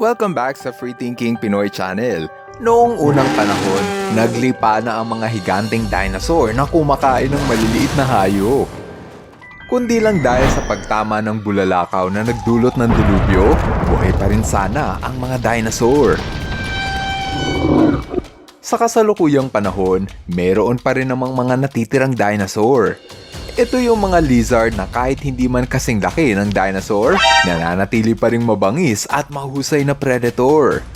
Welcome back sa Free Thinking Pinoy Channel. Noong unang panahon, naglipa na ang mga higanting dinosaur na kumakain ng maliliit na hayop. Kundi lang dahil sa pagtama ng bulalakaw na nagdulot ng dilubyo, buhay pa rin sana ang mga dinosaur. Sa kasalukuyang panahon, meron pa rin namang mga natitirang dinosaur. Ito yung mga lizard na kahit hindi man kasing laki ng dinosaur, nananatili pa rin mabangis at mahusay na predator.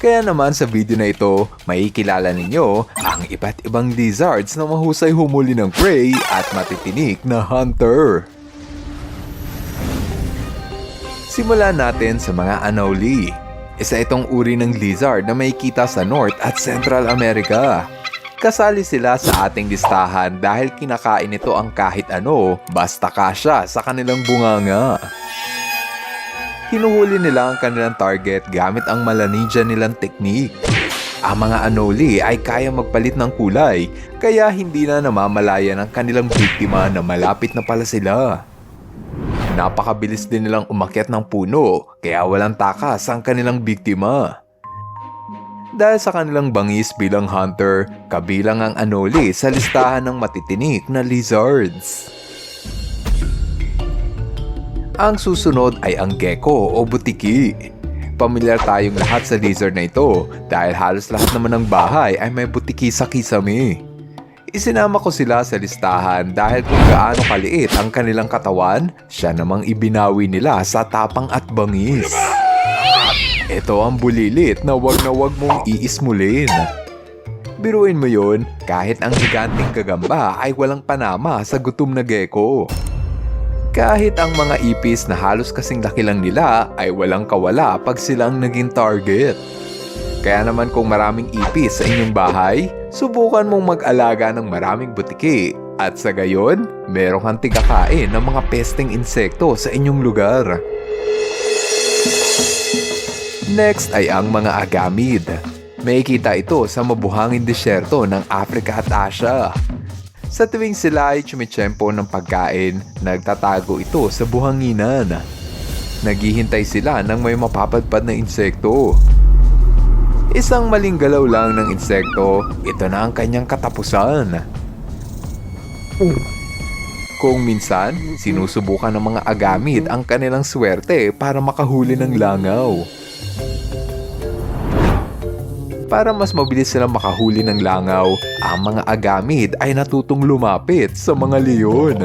Kaya naman sa video na ito, makikilala ninyo ang iba't ibang lizards na mahusay humuli ng prey at matitinik na hunter. Simulan natin sa mga anole. Isa itong uri ng lizard na makikita sa North at Central America. Kasali sila sa ating listahan dahil kinakain ito ang kahit ano basta kasya sa kanilang bunganga. Hinuhuli nila ang kanilang target gamit ang Melanesian nilang teknik. Ang mga anole ay kaya magpalit ng kulay kaya hindi na namamalaya ng kanilang biktima na malapit na pala sila. Napakabilis din nilang umakyat ng puno kaya walang takas ang kanilang biktima. Dahil sa kanilang bangis bilang hunter, kabilang ang anole sa listahan ng matitinik na lizards. Ang susunod ay ang gecko o butiki. Pamilyar tayong lahat sa lizard na ito dahil halos lahat naman ng bahay ay may butiki sa kisame. Isinama ko sila sa listahan dahil kung gaano kaliit ang kanilang katawan, siya namang ibinawi nila sa tapang at bangis. Ito ang bulilit na wag na wag mong iismulin. Biruin mo yun, kahit ang higanting gagamba ay walang panama sa gutom na gecko. Kahit ang mga ipis na halos kasing laki lang nila ay walang kawala pag silang naging target. Kaya naman kung maraming ipis sa inyong bahay, subukan mong mag-alaga ng maraming butiki at sa gayon, merong kang tigakain ng mga pesteng insekto sa inyong lugar. Next ay ang mga agamid. May kita ito sa mabuhangin disyerto ng Africa at Asia. Sa tuwing sila ay chumichempo ng pagkain, nagtatago ito sa buhanginan. Naghihintay sila ng may mapapadpad na insekto. Isang maling galaw lang ng insekto, ito na ang kanyang katapusan. Kung minsan, sinusubukan ng mga agamid ang kanilang swerte para makahuli ng langaw. Para mas mabilis silang makahuli ng langaw, ang mga agamid ay natutong lumapit sa mga leon.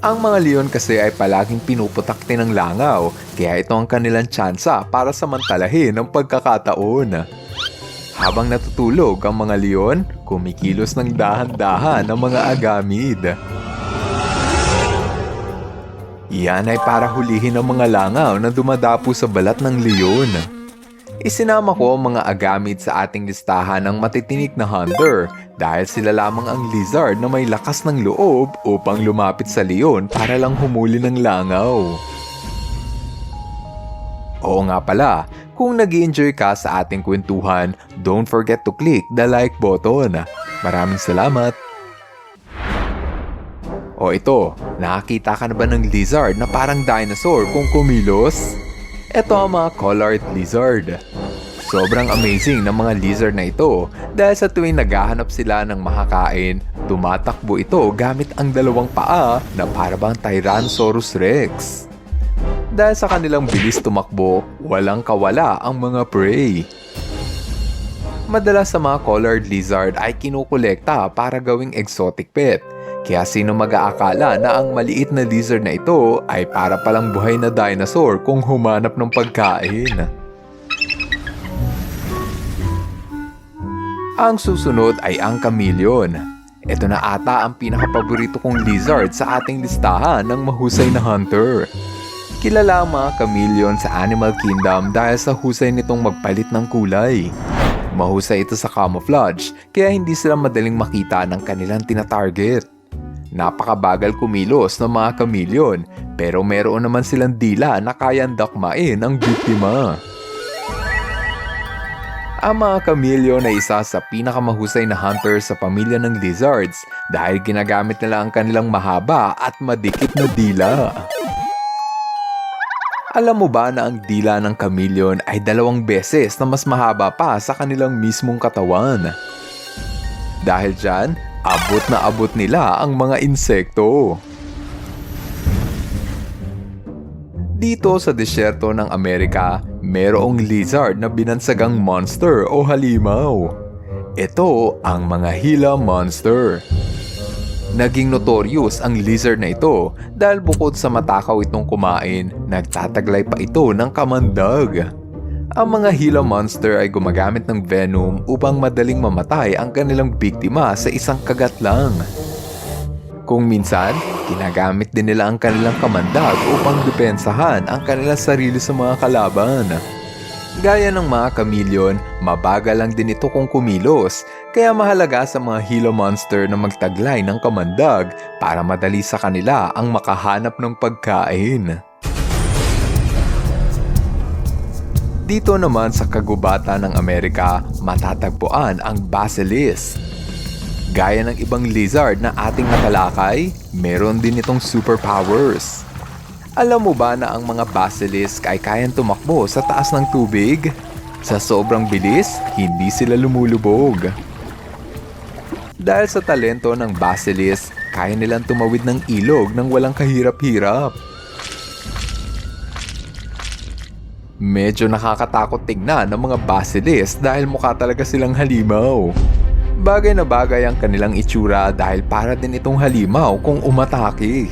Ang mga leon kasi ay palaging pinuputakti ng langaw, kaya ito ang kanilang tsansa para samantalahin ang pagkakataon. Habang natutulog ang mga leon, kumikilos ng dahan-dahan ang mga agamid. Iyan ay para hulihin ang mga langaw na dumadapo sa balat ng leon. Isinama ko ang mga agamid sa ating listahan ng matitinik na hunter dahil sila lamang ang lizard na may lakas ng loob upang lumapit sa leon para lang humuli ng langaw. Oo nga pala, kung nag enjoy ka sa ating kwentuhan, don't forget to click the like button. Maraming salamat! O ito, nakakita ka na ba ng lizard na parang dinosaur kung kumilos? Ito ang mga collared lizard. Sobrang amazing ng mga lizard na ito dahil sa tuwing naghahanap sila ng makakain, tumatakbo ito gamit ang dalawang paa na parabang Tyrannosaurus Rex. Dahil sa kanilang bilis tumakbo, walang kawala ang mga prey. Madalas sa mga collared lizard ay kinukolekta para gawing exotic pet. Kaya sino mag-aakala na ang maliit na lizard na ito ay para palang buhay na dinosaur kung humanap ng pagkain. Ang susunod ay ang chameleon. Ito na ata ang pinakapaborito kong lizard sa ating listahan ng mahusay na hunter. Kilala ang mga chameleon sa Animal Kingdom dahil sa husay nitong magpalit ng kulay. Mahusay ito sa camouflage kaya hindi sila madaling makita ng kanilang tinatarget. Napakabagal kumilos ng mga chameleon pero meron naman silang dila na kayang dakmain ang biktima. Ang mga chameleon ay isa sa pinakamahusay na hunter sa pamilya ng lizards dahil ginagamit nila ang kanilang mahaba at madikit na dila. Alam mo ba na ang dila ng kamilyon ay dalawang beses na mas mahaba pa sa kanilang mismong katawan? Dahil dyan, abot na abot nila ang mga insekto. Dito sa disyerto ng Amerika, merong lizard na binansagang monster o halimaw. Ito ang mga Gila monster. Naging notorious ang lizard na ito dahil bukod sa matakaw itong kumain, nagtataglay pa ito ng kamandag. Ang mga Gila monster ay gumagamit ng venom upang madaling mamatay ang kanilang biktima sa isang kagat lang. Kung minsan, ginagamit din nila ang kanilang kamandag upang depensahan ang kanilang sarili sa mga kalaban. Gaya ng mga kamilyon, mabagal lang din ito kung kumilos, kaya mahalaga sa mga Gila monster na magtaglay ng kamandag para madali sa kanila ang makahanap ng pagkain. Dito naman sa kagubatan ng Amerika, matatagpuan ang basilisk. Gaya ng ibang lizard na ating natalakay, meron din itong superpowers. Alam mo ba na ang mga basilisk ay kayang tumakbo sa taas ng tubig? Sa sobrang bilis, hindi sila lumulubog. Dahil sa talento ng basilisk, kaya nilang tumawid ng ilog nang walang kahirap-hirap. Medyo nakakatakot tignan ng mga basilisk dahil mukha talaga silang halimaw. Bagay na bagay ang kanilang itsura dahil para din itong halimaw kung umatake.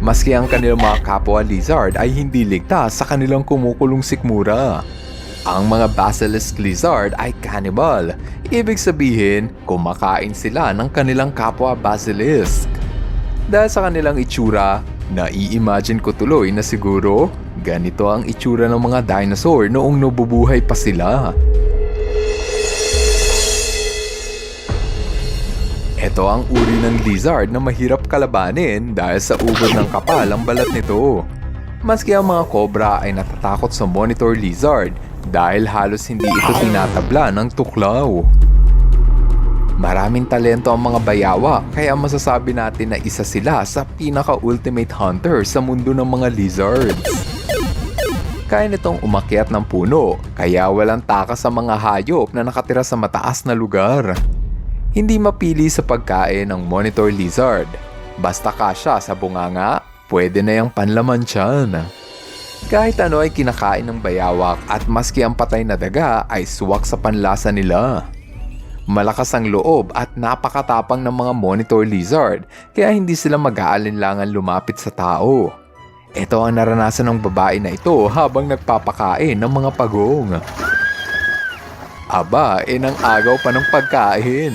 Maski ang kanilang mga kapwa lizard ay hindi ligtas sa kanilang kumukulong sikmura. Ang mga basilisk lizard ay cannibal. Ibig sabihin, kumakain sila ng kanilang kapwa basilisk. Dahil sa kanilang itsura, nai-imagine ko tuloy na siguro ganito ang itsura ng mga dinosaur noong nabubuhay pa sila. Ito ang uri ng lizard na mahirap kalabanin dahil sa ubod ng kapal ang balat nito. Maski ang mga cobra ay natatakot sa monitor lizard dahil halos hindi ito tinatabla ng tuklaw. Maraming talento ang mga bayawa kaya masasabi natin na isa sila sa pinaka-ultimate hunter sa mundo ng mga lizards. Kaya nitong umakyat ng puno kaya walang takas sa mga hayop na nakatira sa mataas na lugar. Hindi mapili sa pagkain ng monitor lizard. Basta kasya sa bunganga, pwede na yung panlaman tiyan. Kahit ano ay kinakain ng bayawak at maski ang patay na daga ay suwak sa panlasa nila. Malakas ang loob at napakatapang ng mga monitor lizard kaya hindi sila mag-aalinlangan lumapit sa tao. Ito ang naranasan ng babae na ito habang nagpapakain ng mga pagong. Aba, eh nang agaw pa ng pagkain.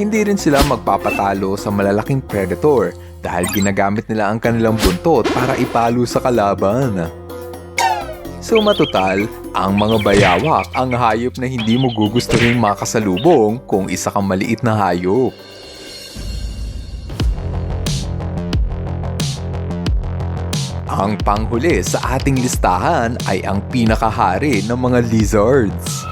Hindi rin sila magpapatalo sa malalaking predator dahil ginagamit nila ang kanilang buntot para ipalo sa kalaban. So matutal, ang mga bayawak ang hayop na hindi mo gugustuhin makasalubong kung isa kang maliit na hayop. Ang panghuli sa ating listahan ay ang pinakahari ng mga lizards.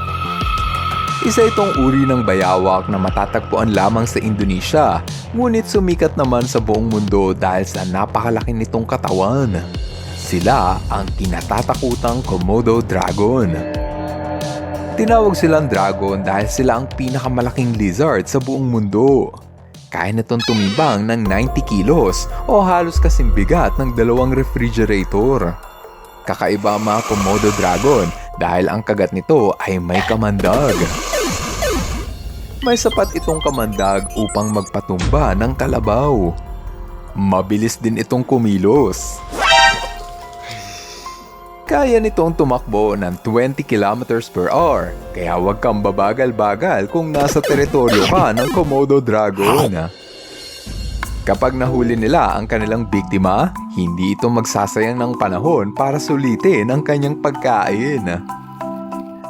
Isa itong uri ng bayawak na matatagpuan lamang sa Indonesia, ngunit sumikat naman sa buong mundo dahil sa napakalaki nitong katawan. Sila ang kinatatakutang Komodo Dragon. Tinawag silang dragon dahil sila ang pinakamalaking lizard sa buong mundo. Kaya nitong tumibang ng 90 kilos o halos kasing bigat ng dalawang refrigerator. Kakaiba ang mga Komodo Dragon dahil ang kagat nito ay may kamandag. May sapat itong kamandag upang magpatumba ng kalabaw. Mabilis din itong kumilos. Kaya nitong tumakbo ng 20 kilometers per hour, kaya huwag kang babagal-bagal kung nasa teritoryo ka ng Komodo Dragon. Kapag nahuli nila ang kanilang biktima, hindi ito magsasayang ng panahon para sulitin ang kanyang pagkain.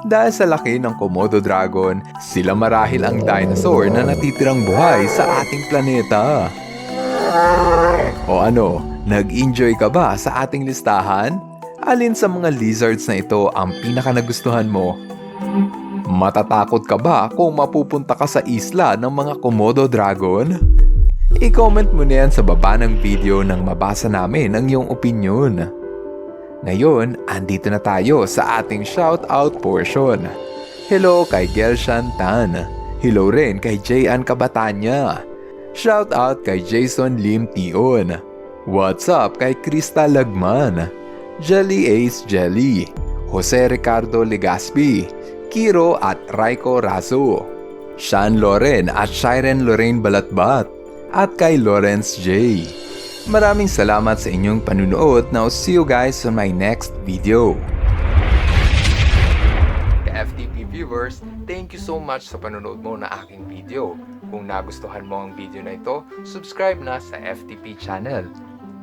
Dahil sa laki ng Komodo Dragon, sila marahil ang dinosaur na natitirang buhay sa ating planeta. O ano, nag-enjoy ka ba sa ating listahan? Alin sa mga lizards na ito ang pinaka nagustuhan mo? Matatakot ka ba kung mapupunta ka sa isla ng mga Komodo Dragon? I-comment mo na yan sa baba ng video nang mabasa namin ang iyong opinion. Ngayon, andito na tayo sa ating shoutout portion. Hello kay Gelshan Tan. Hello rin kay Jayan Kabatanya. Shoutout kay Jason Lim Tion. What's up kay Krista Lagman. Jelly Ace Jelly. Jose Ricardo Legaspi. Kiro at Raiko Razo. Sean Loren at Shiren Lorraine Balatbat. At kay Lawrence J. Maraming salamat sa inyong panunood. Now see you guys on my next video. FTP viewers, thank you so much sa panonood mo na aking video. Kung nagustuhan mo ang video na ito, subscribe na sa FTP channel.